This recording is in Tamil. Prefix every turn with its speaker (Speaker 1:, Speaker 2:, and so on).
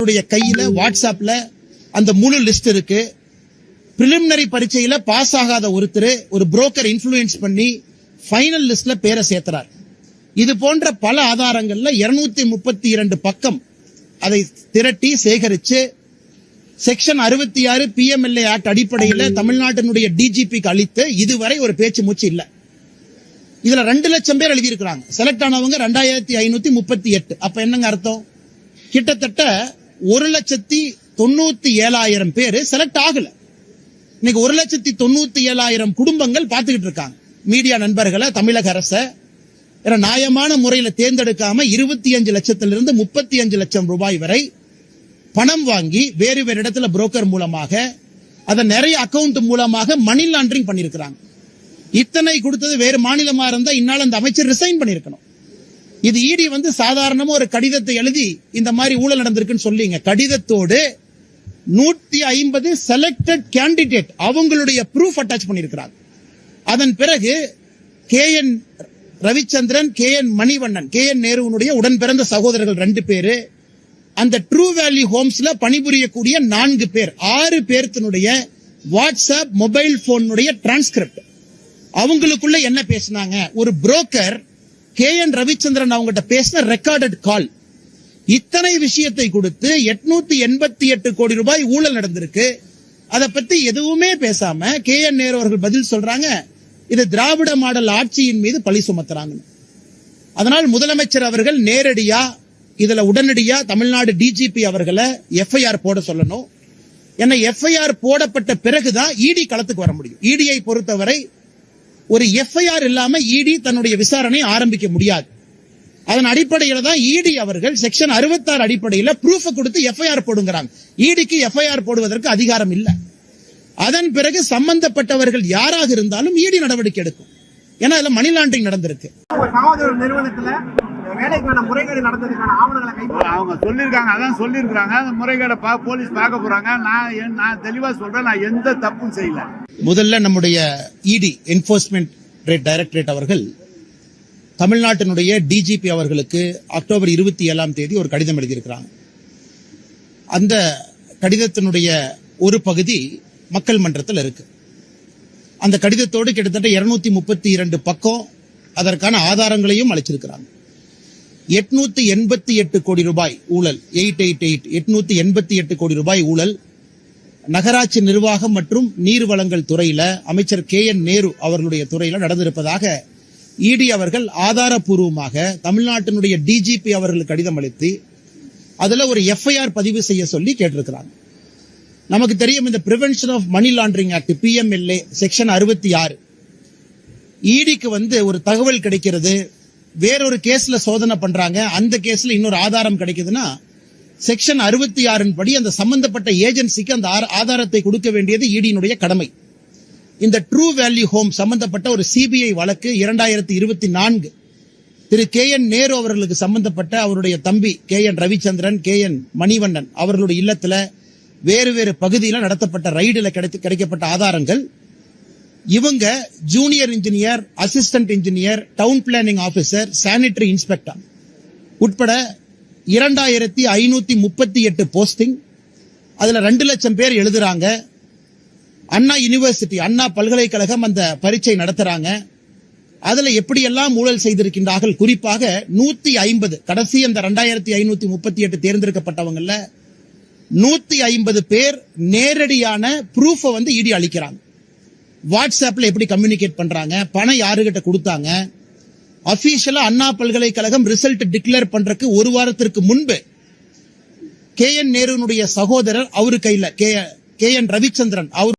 Speaker 1: அவருடைய கையில வாட்ஸ்அப்ல அந்த முழு லிஸ்ட் இருக்கு. பிரிலிமினரி பரீட்சையில பாஸ் ஆகாத ஒருத்தர் ஒரு புரோக்கர் இன்ஃபுளுயன்ஸ் பண்ணி ஃபைனல் லிஸ்ட்ல பேரை சேர்த்துறார். இது போன்ற பல ஆதாரங்கள்ல 232 முப்பத்தி இரண்டு பக்கம் அதை திரட்டி சேகரிச்சு செக்ஷன் அறுபத்தி ஆறு பிஎம்எல்ஏ ஆக்ட் அடிப்படையில் தமிழ்நாட்டினுடைய டிஜிபிக்கு அளித்து இதுவரை ஒரு பேச்சு மூச்சு இல்ல. இதுல ரெண்டு லட்சம் பேர் எழுதியிருக்கிறாங்க. செலக்ட் ஆனவங்க ரெண்டாயிரத்தி ஐநூத்தி முப்பத்தி எட்டு. அப்ப என்னங்க அர்த்தம்? கிட்டத்தட்ட ஒரு லட்சத்தி தொண்ணூத்தி ஏழாயிரம் பேர் செலக்ட் ஆகல. இன்னைக்கு ஒரு லட்சத்தி தொண்ணூத்தி ஏழாயிரம் குடும்பங்கள் பார்த்துக்கிட்டு இருக்காங்க. மீடியா நண்பர்களை தமிழக அரச ஏன்னா நியாயமான முறையில தேர்ந்தெடுக்காம இருபத்தி அஞ்சு லட்சத்திலிருந்து முப்பத்தி அஞ்சு லட்சம் ரூபாய் வரை பணம் வாங்கி வேறு வேறு இடத்துல புரோக்கர் மூலமாக அதை நிறைய அக்கவுண்ட் மூலமாக மணி லாண்டரிங் பண்ணியிருக்கிறாங்க. இத்தனை கொடுத்தது வேறு மாநிலமா இருந்தா இந்நாள் அந்த அமைச்சர் ரிசைன் பண்ணியிருக்கணும். இது இடி வந்து சாதாரணமா ஒரு கடிதத்தை எழுதி இந்த மாதிரி ஊழல் நடந்திருக்குன்னு சொல்லிங்க. கடிதத்தோடு நூத்தி ஐம்பது செலக்டட் கேண்டிடேட் அவங்களுடைய ப்ரூஃப் அட்டாச் பண்ணியிருக்கிறாங்க அதன் பிறகு K N Ravichandran K N Manivannan K N நேருவனுடைய உடன் பிறந்த சகோதரர்கள் ரெண்டு பேரு. அந்த ட்ரூ வேல்யூ ஹோம்ஸ்ல பணிபுரியக்கூடிய நான்கு பேர் ஆறு பேர்த்தினுடைய வாட்ஸ்அப் மொபைல் போனுடைய டிரான்ஸ்கிரிப்ட் அவங்களுக்குள்ள என்ன பேசினாங்க? ஒரு புரோக்கர் கே என் ரவிச்சந்திரன் அவங்ககிட்ட பேசின ரெக்கார்டட் கால் இத்தனை விஷயத்தை கொடுத்து எட்நூத்தி எண்பத்தி எட்டு கோடி ரூபாய் ஊழல் நடந்திருக்கு. அதை பத்தி எதுவுமே பேசாம கே என் நேரு அவர்கள் பதில் சொல்றாங்க. இது திராவிட மாடல் ஆட்சியின் மீது பழி சுமத்துறாங்க அதனால் முதலமைச்சர் அவர்கள் நேரடியா இதுல உடனடியா தமிழ்நாடு டிஜிபி அவர்களை எஃப்ஐஆர் போட சொல்லணும். ஏன்னா எஃப்ஐஆர் போடப்பட்ட பிறகுதான் இடி களத்துக்கு வர முடியும். இடியை பொறுத்தவரை ஒரு எஃப்ஐஆர் இல்லாம இடி தன்னுடைய விசாரணை ஆரம்பிக்க முடியாது. அதன் அடிப்படையில தான் இடி அவர்கள் செக்ஷன் 66 அடிப்படையில் ப்ரூஃப் கொடுத்து எஃப்ஐஆர் போடுங்கிறாங்க. இடிக்கு எஃப்ஐஆர் போடுவதற்கு அதிகாரம் இல்ல. அதன் பிறகு சம்பந்தப்பட்டவர்கள் யாராக இருந்தாலும் இடி நடவடிக்கை எடுக்கும். ஏன்னா இதுல மணி லாண்டரிங் நடந்திருக்கு.
Speaker 2: வேலைக்கான முறைகேடு நடந்ததுக்கான ஆவணங்களை
Speaker 3: அவங்க சொல்லியிருக்காங்க அதான் சொல்லியிருக்காங்க அந்த முறைகேட பா போலீஸ் பார்க்க போறாங்க. நான் நான் தெளிவா சொல்றேன் நான் எந்த தப்பும் செய்யல.
Speaker 1: முதல்ல நம்முடைய இடி என்போர்ஸ்மெண்ட் டைரக்டரேட் அவர்கள் தமிழ்நாட்டினுடைய டிஜிபி அவர்களுக்கு அக்டோபர் இருபத்தி ஏழாம் தேதி ஒரு கடிதம் எழுதியிருக்கிறாங்க. அந்த கடிதத்தினுடைய ஒரு பகுதி மக்கள் மன்றத்தில் இருக்கு. அந்த கடிதத்தோடு கிட்டத்தட்ட 232 முப்பத்தி இரண்டு பக்கம் அதற்கான ஆதாரங்களையும் அளிச்சிருக்கிறாங்க. எட்நூத்தி எண்பத்தி எட்டு கோடி ரூபாய் ஊழல். எயிட் எயிட் எயிட் எட்நூத்தி எண்பத்தி எட்டு கோடி ரூபாய் ஊழல். நகராட்சி நிர்வாகம் மற்றும் நீர் வளங்கள் துறையில அமைச்சர் கே என் நேரு அவர்களுடைய துறையில நடந்திருப்பதாக இடி அவர்கள் ஆதாரப்பூர்வமாக தமிழ்நாட்டினுடைய டிஜிபி அவர்களுக்கு கடிதம் அளித்து அதுல ஒரு எஃப்ஐஆர் பதிவு செய்ய சொல்லி கேட்டிருக்கிறாங்க. நமக்கு தெரியும் இந்த prevention of money laundering act PMLA section அறுபத்தி ஆறு. இடிக்கு வந்து ஒரு தகவல் கிடைக்கிறது. வேறொரு கேஸ்ல சோதனை பண்றாங்க. அந்த கேஸ்ல இன்னொரு ஆதாரம் கிடைக்குதுன்னா செக்ஷன் அறுபத்தி ஆறின் படி அந்த சம்பந்தப்பட்ட ஏஜென்சிக்கு அந்த ஆதாரத்தை கொடுக்க வேண்டியது இடியினுடைய கடமை. இந்த ட்ரூ வேல்யூ ஹோம் சம்பந்தப்பட்ட ஒரு சிபிஐ வழக்கு இரண்டாயிரத்தி இருபத்தி நான்கு. திரு கே என் நேரு அவர்களுக்கு சம்பந்தப்பட்ட அவருடைய தம்பி K N Ravichandran K N Manivannan அவர்களுடைய இல்லத்துல வேறு வேறு பகுதியில் நடத்தப்பட்ட ரைடில் கிடைக்கப்பட்ட ஆதாரங்கள். இவங்க junior engineer assistant engineer town planning officer sanitary inspector உட்பட இரண்டாயிரத்தி ஐநூத்தி முப்பத்தி எட்டு போஸ்டிங் அதுல ரெண்டு லட்சம் பேர் எழுதுறாங்க. அண்ணா யுனிவர்சிட்டி அண்ணா பல்கலைக்கழகம் அந்த பரீட்சை நடத்துறாங்க. அதுல எப்படியெல்லாம் ஊழல் செய்திருக்கின்றார்கள்? குறிப்பாக நூத்தி ஐம்பது கடைசி அந்த ரெண்டாயிரத்தி ஐநூத்தி முப்பத்தி எட்டு தேர்ந்தெடுக்கப்பட்டவங்கல்ல நூத்தி ஐம்பது பேர் நேரடியான ப்ரூஃப வந்து இடி அளிக்கிறாங்க. வாட்ஸ்அப்ல எப்படி கம்யூனிகேட் பண்றாங்க? பணம் யாருகிட்ட கொடுத்தாங்க? அபிஷியலா அண்ணா பல்கலைக்கழகம் ரிசல்ட் டிக்ளேர் பண்றதுக்கு ஒரு வாரத்திற்கு முன்பு கே என் நேருனுடைய சகோதரர் அவரு கையில கே கே என் ரவிச்சந்திரன் அவர்